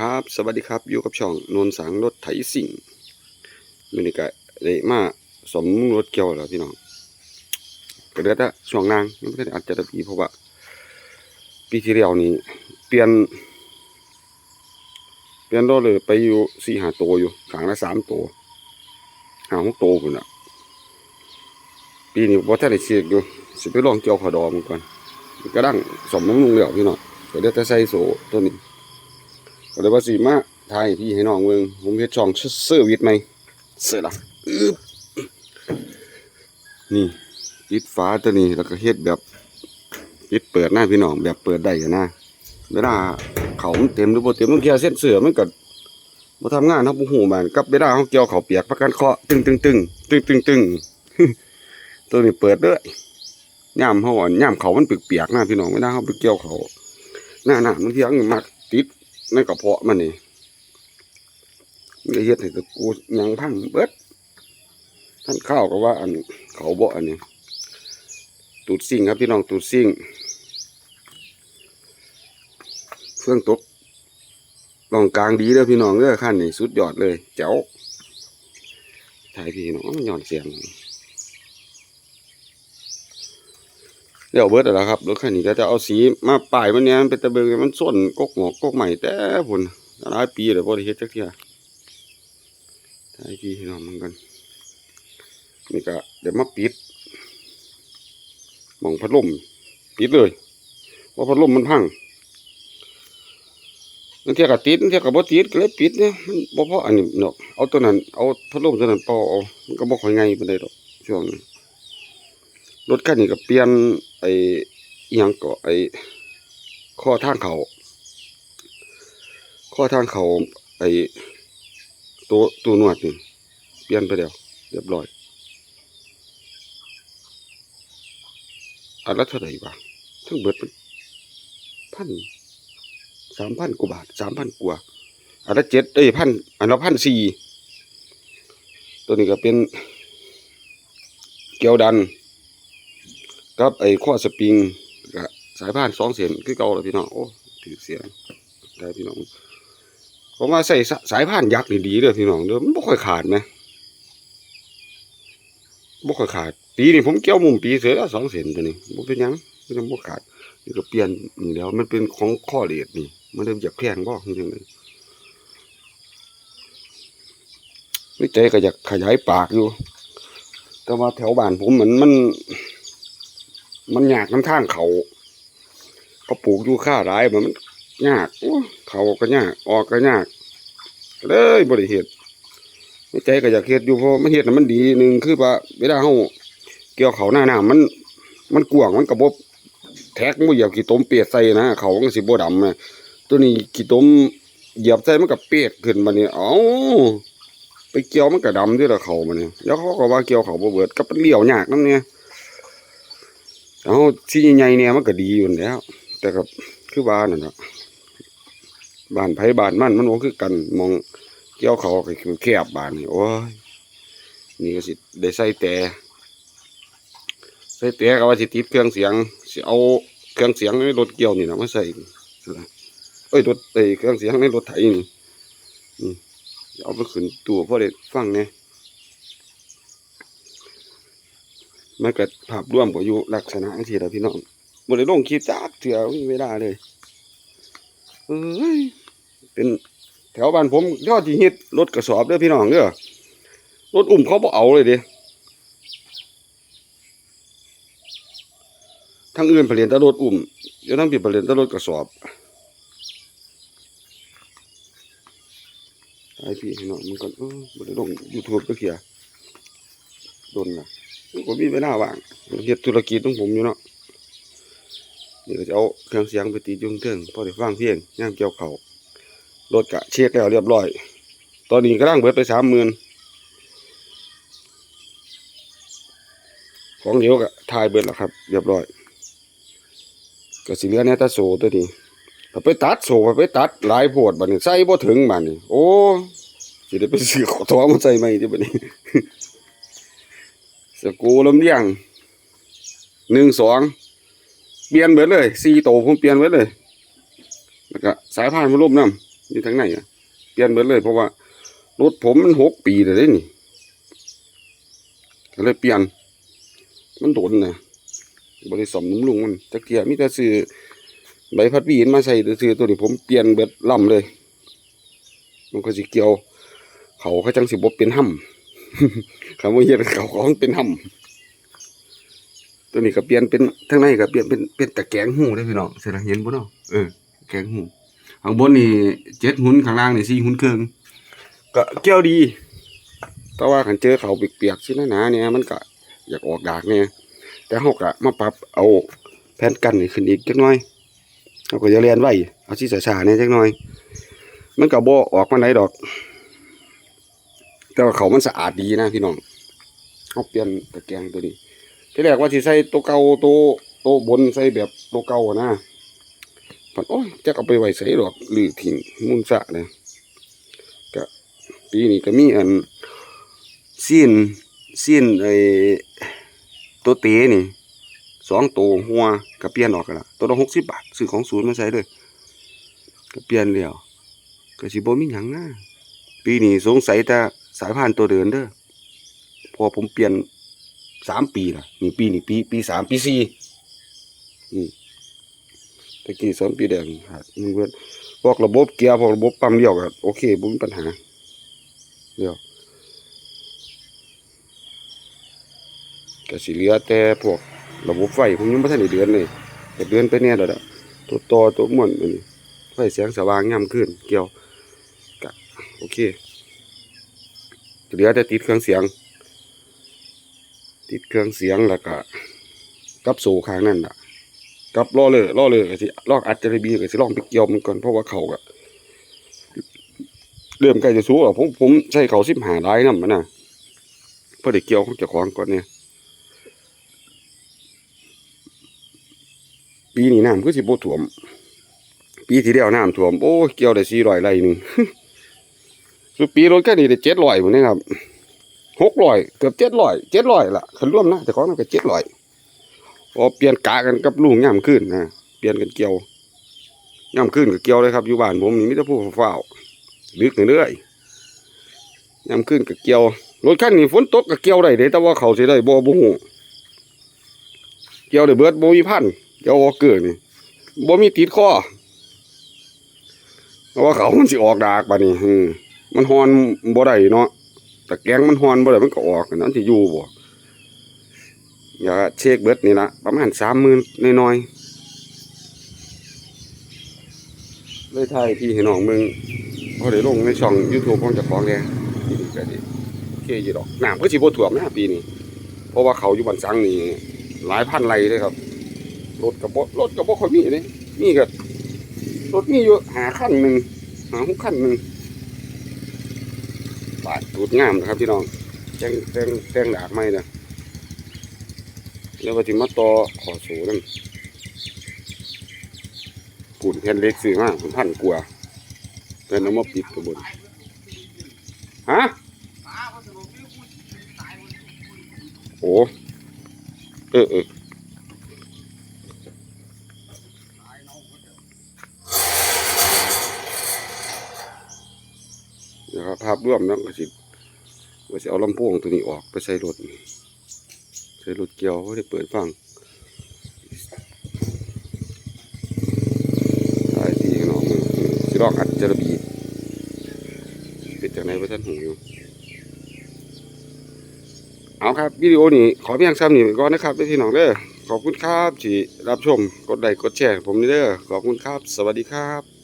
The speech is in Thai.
ครับ สวัสดีครับ อยู่กับช่องนนสังรถไถสิ่งมินิกะเลยมาสมรถเกี่ยวแล้วพี่น้องก็เดือดะช่วงนางยังไม่ได้อัดจะได้ปีเพราะว่าปีที่แล้วนี้เปลี่ยน เปลี่ยนรถเลยไปอยู่สี่หาตัวอยู่ขางละสามตัวหาหกตัวพุ่นอะ ปีนี้ว่าท่านได้เสียกอยู่สิไปลองเกี่ยวขอดอมก่อนก็ดังสมน้ำลุงเหลี่ยวพี่น้องก็เดือดจะใส่โซตัวนี้ ก็เลยว่าสีมาถ่ายพี่ให้น้องเมืองผมเฮ็ดช่องเสื้อวิทไหมเสื้อละอึบนี่ปิดฝาตัวนี้แล้วก็เฮ็ดแบบปิดเปิดหน้าพี่น้องแบบเปิดได้อะนะเวลาเขาเต็มหรือบ่เต็มบางเที่ยงเส้นเสือมันก็บ่ทำงานเฮาบ่ฮู้มันกับเวลาเฮาเกี่ยวเขาเปียกประกันเคาะตึงตึงตึงตึงตึงตึงตัวนี้เปิดเด้อย่ามเฮาอ่อนย่ามเขามันเปียกๆนะพี่น้องเวลาเฮาไปเกี่ยวเขาหน้าหนาบางทีมันมัก ในกระเพาะมันนี่มันก็เฮ็ดให้ตะกูยังพังเบิดท่านข้าวก็ว่าอันเขาบ่อันนี้ตูดซิ่งครับพี่น้องตูดซิ่งเครื่องตกลองกลางดีเด้อพี่น้องเด้อขั้นนี้สุดยอดเลย เจ๋วถ่ายพี่น้องย่อนเสียง เดี๋ยวเบิดแล้วครับรถคันนี้ก็จะเอาสีมาป้ายมันเนี้ยมันเป็นตะเบิงมันส้นกกหงอกกกใหม่แต่พุ่นหลายปีเลยพอได้เฮ็ดจักเทียถ่ายพี่น้องมันกันนี่ก็เดี๋ยวมาปิดมองพัดลมปิดเลยเพราพัดลมมันพังนั่นเทียกับติดนั่นเทียกับบ่ติดก็เลยปิดเนี่ยมันบ่พออันนี้เนาะเอาตัวนั้นเอาพัดลมตัวนั้นเป่าเอามันก็บ่ค่อยไงปานใดดอกช่วงนี้ รถคันนี้ก็เปลี่ยนไอ้อิหยังก็ไอ้ข้อทางเขาข้อทางเขาไอ้ตัวตัวนวดนี่เปลี่ยนไปแล้วเรียบร้อยอันละเท่าไหร่วะทั้งเบิดเป็นพันสามพันกว่าบาทสามพันกว่าอันละเจ็ดเอ้ยพันอันละพันสี่ตัวนี้ก็เป็นเกียวดัน กับไอ้ข้อสปริงกับสายพานสองเส้นคือเก่าแล้วพี่น้องโอ้ถือเสียงได้พี่น้องผมว่าใส่สายพานยักษ์ดีเลยพี่น้องเด้อมันบ่ค่อยขาดไหมบ่ค่อยขาด ปีนี้ผมเกี่ยวมุมปีเสือแล้วสองเส้นตัวนี้บ่เป็นยังมันยังบ่ขาดนี่ก็เปลี่ยนนี่แล้วมันเป็นของข้อเลดนี่ มันเริ่มจากแพงบ่จริงๆเลยวิจัยก็อยากขยายปากอยู่ แต่ว่าแถวบ้านผมเหมือนมัน มันยากน้ำทางเขาเขาปลูกอยู่ข้าหลายมันยากเขาก็ยากออกก็ยาก เลยบริเหตุในใจก็อยากเฮ็ดอยู่เพราะมันเฮ็ดน่ะมันดีหนึ่งคือว่าเวลาเฮาเกี่ยวเขาหน้าหน้ามัน มันกว้างมันกระบบแท็กบ่เหยียบขี้ตมเปียกใส่นะเขาก็สิบ่ดำนะตัวนี้ขี้ตมเหยียบใส่มันก็เปียกขึ้นมาเนี่เอ้าไปเกี่ยวมันก็ดำด้วยละเขามันนี่ยแล้วเขาก็ว่าเกี่ยวเขาบ่เบิดก็เป็นเลี้ยวยากนำเนี่ย เอาที่ใหญ่เนี่ยมันก็ดีอยู่แล้ว แต่กับคือบ้านนั่นแหละบ้านไผบ้านมันมันบ่คือกันมองเกี่ยวเขาก็คือแคบบ้านนี่โอ้ยนี่ก็สิได้ใส่แต่ใส่แต่ก็ว่าสิติดเครื่องเสียงสิเอาเครื่องเสียงในรถเกี่ยวนี่นะมาใส่เอ้ยรถไอ้เครื่องเสียงในรถไถนี่นี่เอาไปขึ้นตัวพอได้ฟังเนี่ย มันก็ภาพร่วมก็อยู่ลักษณะที่เราพี่น้องบ่ได้ลงคลิปจักเถื่อมีเวลาเลยเอ้ยเป็นแถวบ้านผมยอดที่ฮิตรถกระสอบเด้อพี่น้องเด้อรถอุ้มเขาบ่เอาเลยเดิทางอื่นผลิตต่รถอุ้มเดี๋ยวทั้งผิดผลิตต่รถกระสอบไอพี่พี่น้องมันก็เออบ่ได้ลง YouTube ก็เขียโดนน่ะ ผมมีเวลาว่างเฮ็ดธุรกิจของผมอยู่เนาะนี่ก็จะเอาเครื่องเสียงไปติดอยุ่ข้างเทิงพอได้ฟังเพียงย่างเกี่ยวเขารถกะเช็คแล้วเรียบร้อย ตอนนี้กำลังเบิดไปสามหมื่นของเหลียวกะทายเบิดแล้วครับ เรียบร้อยก็สิเหลือแนตาโซตัวนี้ไปตัดโซไปตัดหลายโพดบัดนี้ใส่บ่ถึงบัดนี้โอ้สิได้ไปซื้อขอทอมาใส่ใหมที่บัดนี้ สกรูลำเลียงหนึ่งสองเปลี่ยนเบิดเลยสี่โตผมเปลี่ยนเบิดเลย แล้วก็สายพานมารูปน้ำอยู่ทางไหนอะเปลี่ยนเบิดเลยเพราะว่ารถผมมันหกปีเลยเด้นี่ก็เลยเปลี่ยน มันโดนนะบริสมนุ่มลุงมันตะเกียบมีแต่ซื้อใบพัดวีนมาใส่ซื้อตัวนี้ผมเปลี่ยนเบิดล่ำเลย มันก็สิเกี่ยว เขาเขาจังสิบ่เป็นห่ำ คำว่าเฮ็ดเขาของเป็นห่ำตัวนี้ก็เปลี่ยนเป็นทั้งในก็เปลี่ยนเป็นเป็นตะแกงหูได้พี่น้องเสร็จแล้วเห็นบ่เนาะเออแกงหูข้างบนนี่เจ็ดหุ่นข้างล่างนี่สี่หุ่นเครึ่องก็เกี่ยวดีแต่ว่าคันเจอเขาเปียกๆสิหนาเนี่ยมันก็อยากออกดากเนี่ยแต่เฮาก็มาปรับเอาแผ่นกันนี่ขึ้นอีกจักน่อยเฮาก็จะเรียนไว้เอาสิช้าๆเนี่ยจักน่อย มันก็บ่ออกมาไหนดอก แต่ว่าเขามันสะอาดดีนะพี่น้องเอาเปลี่ยนตะแกรงตัวนี้ ที่แรกว่าสิใส่ตัวเก่าตัวตัวบนใส่แบบตัวเก่านะพันโอ้ยจะเอาไปไว้ใส่ดอกหรือทิ้งมุนสะเลยก็ปีนี้ก็มีอันซีนซีนไอ้ตัวเต๋นี่สองตัวหัวก็เปลี่ยนออกกันละตัวละหกสิบบาทซื้อของศูนย์มาใส่เลยก็เปลี่ยนแล้วก็สิบ่มีหยังนะปีนี้สงสัยแต่ายพานตัวเดินเด้อพอผมเปลี่ยนสามปีละนี่ปีนี่ปีปีสามปีสี่อืมตะกี้สองปีแดงครับมันเวิร์ดพวกระบบเกียร์พวกระบบปั๊มเดียวก็โอเคบ่มีปัญหาเดียวก็สิเหลือแต่พวกระบบไฟผมยังบ่ทันได้เดือนเลยเดือนไปแน่แล้วล่ะตัวต่อตัวม่วนอันนี้ไฟแสงสว่างยามขึ้นเกี่ยวก็โอเค เหลือแต่ติดเครื่องเสียง ติดเครื่องเสียงแล้วก็กับโซ่ข้างนั่นล่ะกับล้อเลยล้อเลยก็สิลอกอัดจะได้บีก็สิลองไปเกี่ยวมันก่อนเพราะว่าเขาก็เริ่มใกล้จะสู้อะผมผมใช้เขาสิบหาได้นำมันนะเพื่อได้เกี่ยวของเจ้าของก่อนเนี่ยปีนี้น้ำคือสิบ่ท่วม ปีที่แล้วน้ำท่วม โอ้ยเกี่ยวได้400ไร่หนึ่ง สุปีรถแค่นี้ได้700พุ่นนี่ครับหกร้อยเกือบเจ็ดร้อยเจ็ดร้อยละคันร่วมนะแต่ของมันก็เจ็ดร้อยพอเปลี่ยนกะกันกับลุงย่ำขึ้นนะเปลี่ยนกันเกี่ยวย่ำขึ้นกับเกี่ยวเลยครับอยู่บ้านผมนี่มิตรผู้เฝ้าลึกเรื่อยย่ำขึ้นกับเกี่ยวรถคันนี้ฝนตกกับเกี่ยวได้เด้แต่ว่าเขาเสิได้บ่บ่ฮู้เกี่ยวได้เบิดบ่มีพันเกี่ยวบ่เกิดนี่บ่มีติดคอเพราะว่าเขามันสิออกดากบัดนี้อื มันฮอนบ่ได้เนาะแต่แกงมันฮอนบ่ได้มันก็ออกนั่นสิอยู่บ่อย่าเช็คเบิดนี่ละประมาณสามหมื่นน้อยๆเลยไทยพี่ให้น้องมึงพอได้ลงในช่อง YouTube ของเจ้าของแน่ปีนี้ก็ดีโอเคอยู่ดอกน้ำก็สิบ่ท่วมนะปีนี้เพราะว่าเขาอยู่บ้านสังนี่หลายพันไรเลยครับรถก็บ่รถก็บ่ค่อยมีเด้มีก็รถมีอยู่หาคันหนึ่งหาหกคันหนึ่งาดตูดงามนะครับพี่น้องแจ้งแจ้งแจ้งดากไม้นะแล้วก็จิมาต่อขอสูนั่นปุ่นแผ่นเล็กซื้อมาผมพันกลัวาเป็นเอามาปิดกระบนฮะโอ้เออเออเดี๋ยวครับ ภาพร่วมนะก็สิว่าจะเอาลำโพงตัวนี้ออกไปใส่รถใส่รถเกี่ยวเขาได้เปิดฟังตายทีขนองมือสิลอกอัดจระบีเป็นจากไหนพระท่านหูอยู่เอาครับวิดีโอนี้ขอเพียงซ้ำนี่ก่อนนะครับพี่น้องเด้อขอบคุณครับที่รับชมกดไลค์กดแชร์ผมนี่เด้อขอบคุณครับ สวัสดีครับ